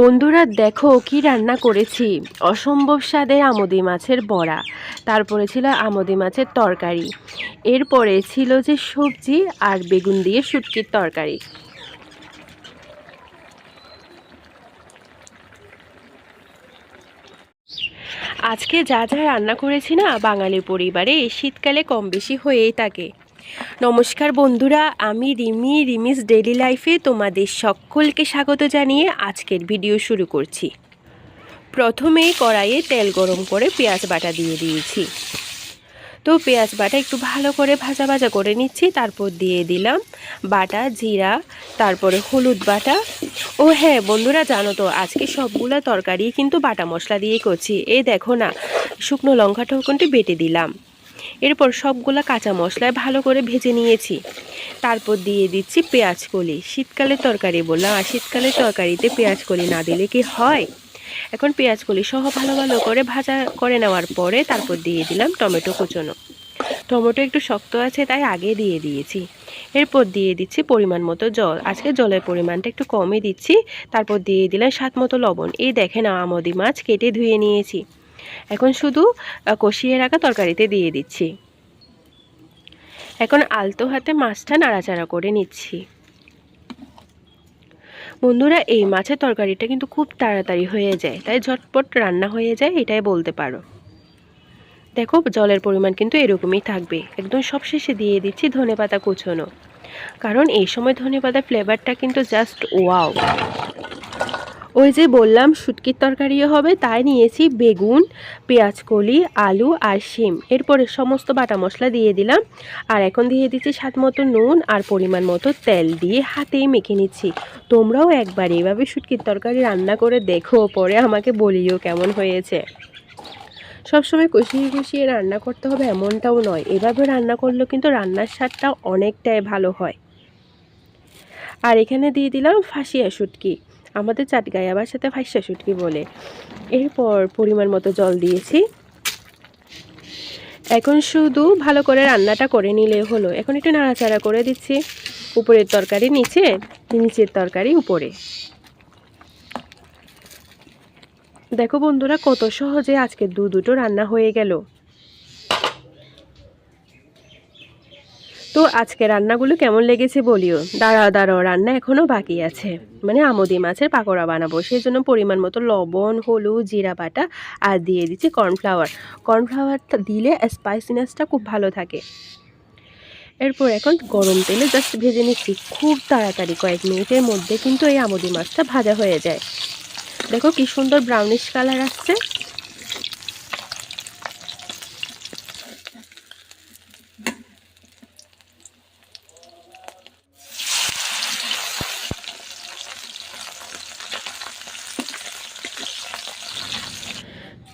বন্ধুরা, দেখো কি রান্না করেছি। অসম্ভব স্বাদের আমদি মাছের বড়া। তারপরে ছিল আমদি মাছের তরকারি। এরপরে ছিল যে সবজি আর বেগুন দিয়ে শুটকির তরকারি। আজকে যা যা রান্না করেছি না, বাঙালি পরিবারে, শীতকালে কম বেশি হয়েই থাকে। নমস্কার বন্ধুরা, আমি রিমি, রিমিস ডেলি লাইফে তোমাদের সকলকে স্বাগত জানিয়ে আজকের ভিডিও শুরু করছি। প্রথমে কড়াইয়ে তেল গরম করে পেঁয়াজ বাটা দিয়ে দিয়েছি। তো পেঁয়াজ বাটা একটু ভালো করে ভাজা ভাজা করে নিচ্ছি, তারপর দিয়ে দিলাম বাটা, জিরা, তারপরে হলুদ বাটা। ও হ্যাঁ বন্ধুরা জানো তো, আজকে সবগুলো তরকারি কিন্তু বাটা মশলা দিয়ে করছি। এই দেখো না, শুকনো লঙ্কা টুকুনটি বেটে দিলাম। এরপর সবগুলো কাঁচা মশলায় ভালো করে ভেজে নিয়েছি। তারপর দিয়ে দিচ্ছি পেঁয়াজ কলি শীতকালের তরকারি বললাম, আর শীতকালের তরকারিতে পেঁয়াজ কলি না দিলে কি হয়? এখন পেঁয়াজ কলি সহ ভালো ভালো করে ভাজা করে নেওয়ার পরে তারপর দিয়ে দিলাম টমেটো কুচনো। টমেটো একটু শক্ত আছে, তাই আগে দিয়ে দিয়েছি। এরপর দিয়ে দিচ্ছি পরিমাণ মতো জল। আজকে জলের পরিমাণটা একটু কমই দিচ্ছি। তারপর দিয়ে দিলাম স্বাদ মতো লবণ। এই দেখেন আমদি মাছ কেটে ধুয়ে নিয়েছি। এখন শুধু কষিয়ে রাখা তরকারিতে দিয়ে দিচ্ছি। এখন আলতো হাতে মাছটা নাড়াচাড়া করে নিচ্ছি। বন্ধুরা, এই মাছের তরকারিটা কিন্তু খুব তাড়াতাড়ি হয়ে যায়, তাই ঝটপট রান্না হয়ে যায়, এটাই বলতে পারো। দেখো, জলের পরিমাণ কিন্তু এরকমই থাকবে। একদম সবশেষে দিয়ে দিচ্ছি ধনেপাতা কুচোনো। কারণ এই সময় ধনেপাতা ফ্লেভারটা কিন্তু জাস্ট ওয়াও ওই যে বললাম, শুটকির তরকারিও হবে, তাই নিয়েছি বেগুন, পেঁয়াজ কলি, আলু আর শিম। এরপরে সমস্ত বাটা মশলা দিয়ে দিলাম। আর এখন দিয়ে দিচ্ছি স্বাদ মতো নুন আর পরিমাণ মতো তেল দিয়ে হাতেই মেখে নিচ্ছি। তোমরাও একবার এইভাবে শুটকির তরকারি রান্না করে দেখো, পরে আমাকে বলিও কেমন হয়েছে। সবসময় কষিয়ে কষিয়ে রান্না করতে হবে এমনটাও নয়। এভাবে রান্না করলেও কিন্তু রান্নার স্বাদটা অনেকটাই ভালো হয়। আর এখানে দিয়ে দিলাম ফাঁসিয়া শুটকি। আমাদের চাটগাঁয়া আবার সাথে ফাঁসিয়া শুটকি বলে। এরপর পরিমাণ মতো জল দিয়েছি। এখন শুধু ভালো করে রান্নাটা করে নিলে হলো। এখন একটু নাড়াচাড়া করে দিচ্ছি। উপরের তরকারি নিচে, নিচের তরকারি উপরে। দেখো বন্ধুরা, কত সহজে আজকে দু দুটো রান্না হয়ে গেল। তো আজকে রান্নাগুলো কেমন লেগেছে বলিও? দাঁড়াও দাঁড়াও, রান্না এখনও বাকি আছে। মানে আমদি মাছের পাকোড়া বানাবো। সেই জন্য পরিমাণ মতো লবণ, হলুদ, জিরা বাটা আর দিয়ে দিচ্ছি কর্নফ্লাওয়ার। কর্নফ্লাওয়ারটা দিলে স্পাইসিনেসটা খুব ভালো থাকে। এরপর এখন গরম তেলে জাস্ট ভেজে নিচ্ছি। খুব তাড়াতাড়ি কয়েক মিনিটের মধ্যে কিন্তু এই আমদি মাছটা ভাজা হয়ে যায়। দেখো কি সুন্দর ব্রাউনিশ কালার আসছে।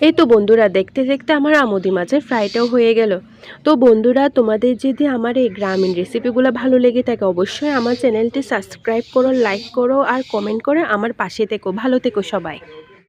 এই তো বন্ধুরা, দেখতে দেখতে আমার আমদি মাছের ফ্রাইটাও হয়ে গেল। তো বন্ধুরা, তোমাদের যদি আমার এই গ্রামীণ রেসিপিগুলো ভালো লেগে থাকে, অবশ্যই আমার চ্যানেলটি সাবস্ক্রাইব করো লাইক করো, আর কমেন্ট করে আমার পাশে থেকো। ভালো থেকো সবাই।